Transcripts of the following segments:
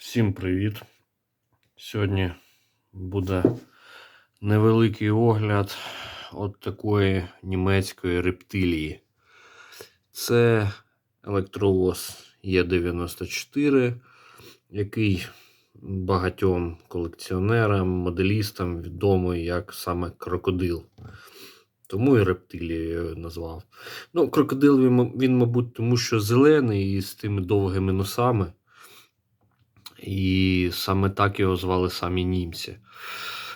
Всім привіт! Сьогодні буде невеликий огляд от такої німецької рептилії. Це електровоз Е94, який багатьом колекціонерам, моделістам відомий як саме крокодил. Тому і рептилією назвав. Ну, крокодил він, мабуть, тому що зелений і з тими довгими носами. І саме так його звали самі німці.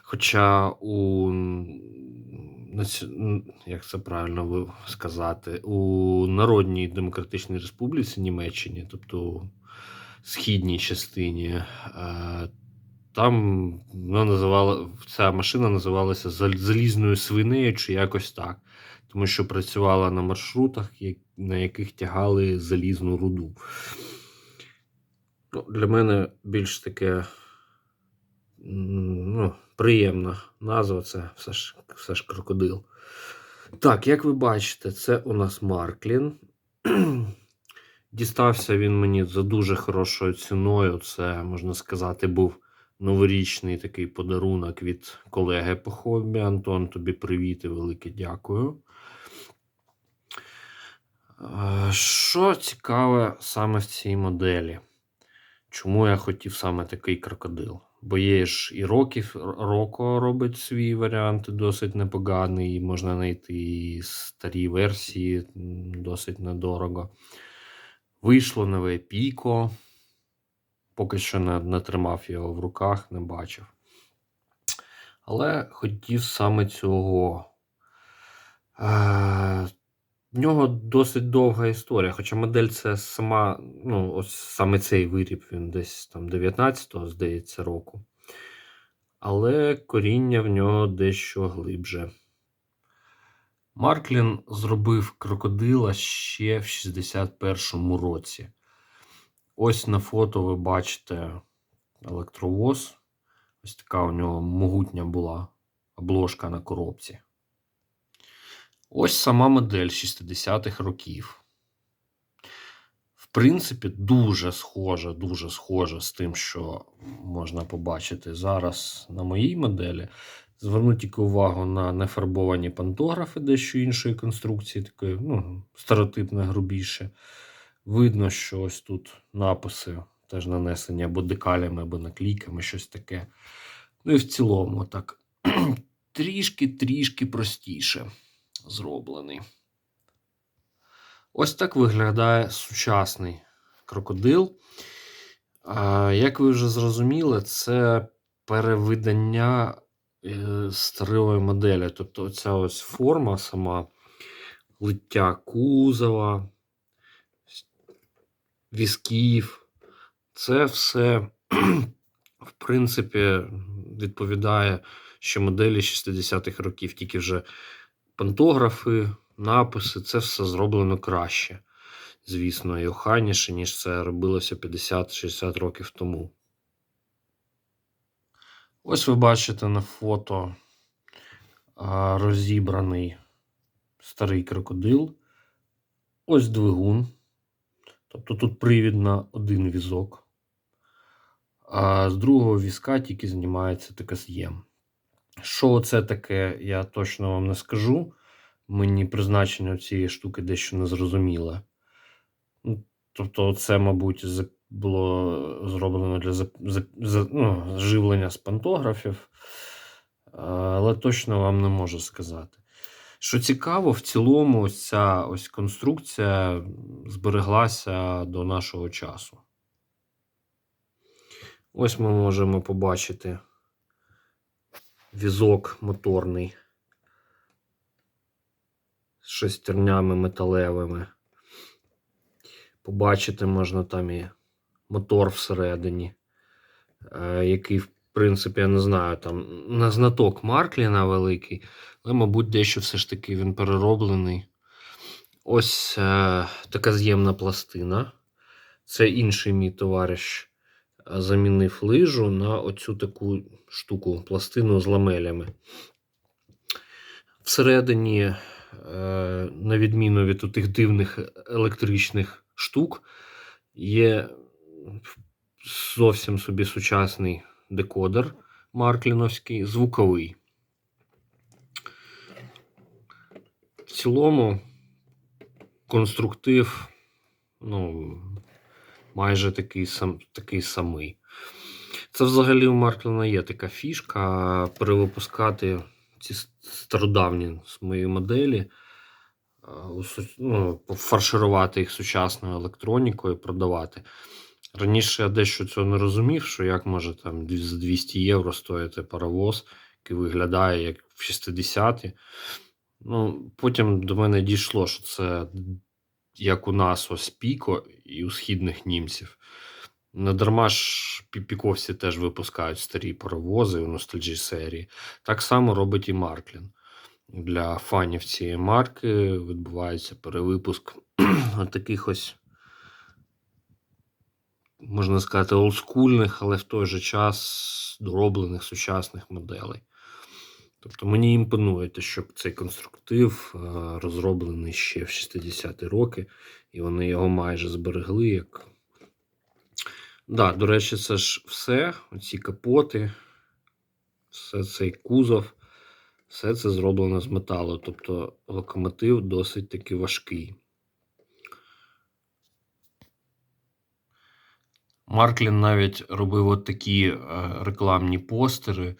Хоча у як це правильно сказати, у Народній Демократичній Республіці Німеччині, тобто східній частині, е, там вона називала, ця машина називалася залізною свинею чи якось так. Тому що працювала на маршрутах, на яких тягали залізну руду. Ну, для мене більш таке ну, приємна назва це все ж, все ж крокодил. Так, як ви бачите, це у нас Марклін. Дістався він мені за дуже хорошою ціною. Це, можна сказати, був новорічний такий подарунок від колеги по хобі. Антон, тобі привіт і велике дякую. Що цікаве саме в цій моделі? Чому я хотів саме такий крокодил? Бо є ж і років, Роко робить свій варіант досить непоганий, можна знайти і старі версії досить недорого. Вийшло нове Піко. Поки що не, не тримав його в руках, не бачив. Але хотів саме цього. Е, в нього досить довга історія, хоча модель це сама, ну, ось саме цей виріб, він десь там 19-го, здається, року. Але коріння в нього дещо глибже. Марклін зробив крокодила ще в 61-му році. Ось на фото ви бачите електровоз. Ось така у нього могутня була обложка на коробці. Ось сама модель 60-х років. В принципі, дуже схожа, дуже схожа з тим, що можна побачити зараз на моїй моделі. Зверніть тільки увагу на нефарбовані пантографи дещо іншої конструкції, такої ну, стереотипно грубіше. Видно, що ось тут написи теж нанесені або декалями, або наклейками, щось таке. Ну і в цілому, так трішки-трішки простіше зроблений. Ось так виглядає сучасний крокодил. Як ви вже зрозуміли, це перевидання е, старої моделі. Тобто, оця ось форма сама лиття кузова, візків. Це все, в принципі, відповідає ще моделі 60-х років, тільки вже пантографи, написи, це все зроблено краще. Звісно, і охайніше, ніж це робилося 50-60 років тому. Ось ви бачите на фото розібраний старий крокодил. Ось двигун. Тобто тут привід на один візок. А з другого візка тільки знімається таке з'єм. Що це таке, я точно вам не скажу. Мені призначення цієї штуки дещо незрозуміле. Ну, Тобто, це, мабуть, було зроблено для за, за, ну, живлення з пантографів, але точно вам не можу сказати. Що цікаво, в цілому, ось ця ось конструкція збереглася до нашого часу. Ось ми можемо побачити візок моторний з шестернями металевими. Побачити можна там і мотор всередині, е, який, в принципі, я не знаю, там на знаток Маркліна великий, але, мабуть, дещо все ж таки він перероблений. Ось е, така з'ємна пластина. Це інший мій товариш замінив лижу на оцю таку штуку, пластину з ламелями. Всередині, е, на відміну від тих дивних електричних штук, є зовсім собі сучасний декодер Маркліновський, звуковий. В цілому конструктив, ну, майже такий, сам, такий самий. Це взагалі у Маркліна є така фішка перевипускати ці стародавні мої моделі, ну, фарширувати їх сучасною електронікою, продавати. Раніше я дещо цього не розумів, що як може там за 200 євро стоїти паровоз, який виглядає як в 60-ті. Ну, потім до мене дійшло, що це як у нас ось Піко і у східних німців. Не дарма ж пі- піковці теж випускають старі паровози у ностальджі серії. Так само робить і Марклін. Для фанів цієї марки відбувається перевипуск таких ось, можна сказати, олдскульних, але в той же час дороблених сучасних моделей. Тобто мені імпонує те, що цей конструктив е, розроблений ще в 60-ті роки, і вони його майже зберегли як. Да, до речі, це ж все, оці капоти, все цей кузов, все це зроблено з металу. Тобто локомотив досить таки важкий. Марклін навіть робив от такі е, рекламні постери,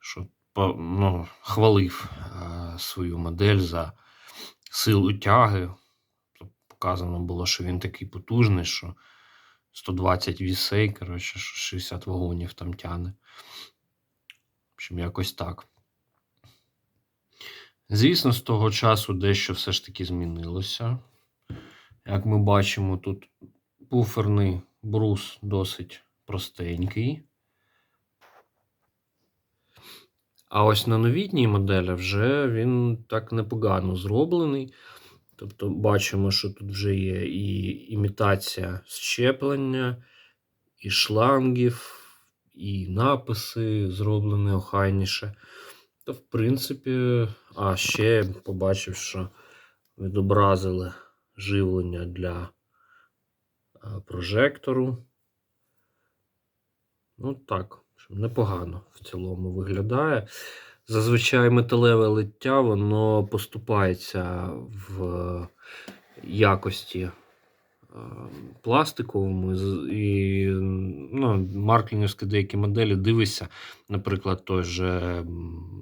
що ну, хвалив е, свою модель за силу тяги. Показано було, що він такий потужний, що 120 вісей, коротше, що 60 вагонів там тяне. В общем, якось так. Звісно, з того часу дещо все ж таки змінилося. Як ми бачимо, тут буферний брус досить простенький. А ось на новітній моделі вже він так непогано зроблений. Тобто бачимо, що тут вже є і імітація щеплення, і шлангів, і написи зроблені охайніше. Та, в принципі, а ще побачив, що відобразили живлення для прожектору. Ну так, непогано в цілому виглядає. Зазвичай металеве лиття, воно поступається в якості е, пластиковому. І ну, марклінівські деякі моделі дивишся, наприклад, той же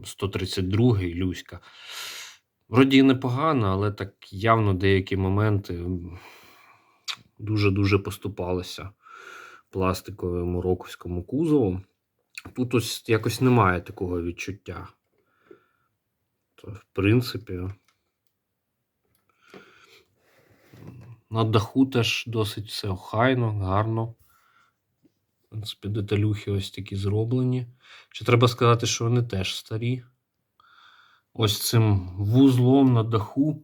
132-й Люська. Вроді непогано, але так явно деякі моменти дуже-дуже поступалися пластиковому роковському кузову. Тут ось якось немає такого відчуття. То, в принципі, на даху теж досить все охайно, гарно. В принципі, деталюхи ось такі зроблені. Чи треба сказати, що вони теж старі? Ось цим вузлом на даху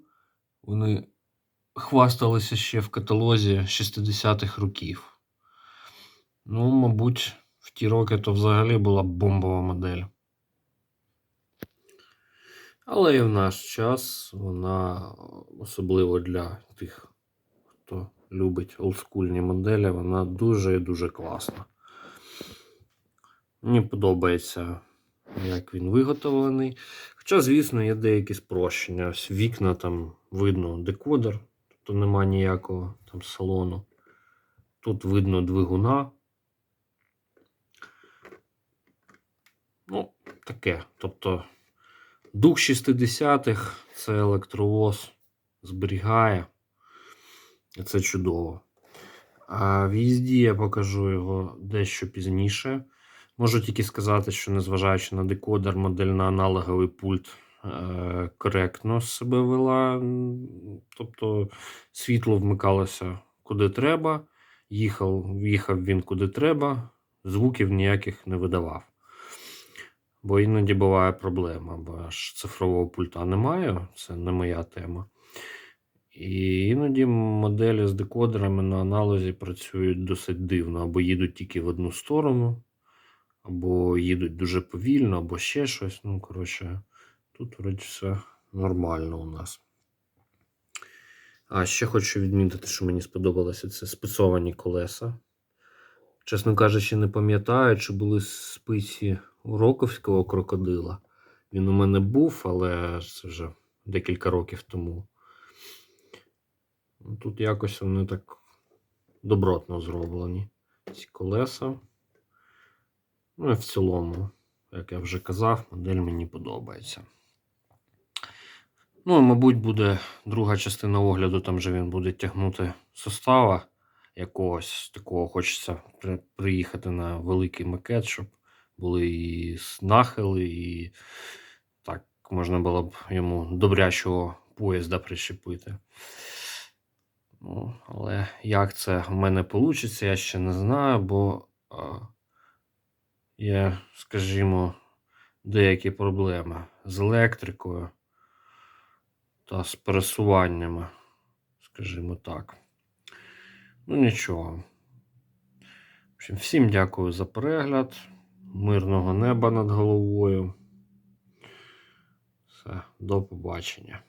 вони хвасталися ще в каталозі 60-х років. Ну, мабуть, ті роки то взагалі була бомбова модель. Але і в наш час вона, особливо для тих, хто любить олдскульні моделі, вона дуже і дуже класна. Мені подобається, як він виготовлений. Хоча, звісно, є деякі спрощення. Ось вікна там видно декодер, тобто нема ніякого там салону. Тут видно двигуна. Ну, таке. Тобто, дух 60-х це електровоз зберігає. Це чудово. А в їзді я покажу його дещо пізніше. Можу тільки сказати, що незважаючи на декодер, модель на аналоговий пульт е, коректно себе вела. Тобто світло вмикалося куди треба, їхав, їхав він куди треба, звуків ніяких не видавав. Бо іноді буває проблема, бо ж цифрового пульта немає, це не моя тема. І іноді моделі з декодерами на аналозі працюють досить дивно, або їдуть тільки в одну сторону, або їдуть дуже повільно, або ще щось. Ну, коротше, тут вроді все нормально у нас. А ще хочу відмітити, що мені сподобалося це спецовані колеса. Чесно кажучи, не пам'ятаю, чи були спиці у роковського крокодила. Він у мене був, але це вже декілька років тому. Ну, Тут якось вони так добротно зроблені. Ці колеса. Ну і в цілому, як я вже казав, модель мені подобається. Ну, і, мабуть, буде друга частина огляду, там же він буде тягнути состава якогось такого. Хочеться приїхати на великий макет, щоб були і нахили, і так можна було б йому добрячого поїзда прищепити. Ну, але як це в мене вийде, я ще не знаю, бо є, скажімо, деякі проблеми з електрикою та з пересуваннями, скажімо так. Ну, нічого. Всім дякую за перегляд. Мирного неба над головою. Все, до побачення.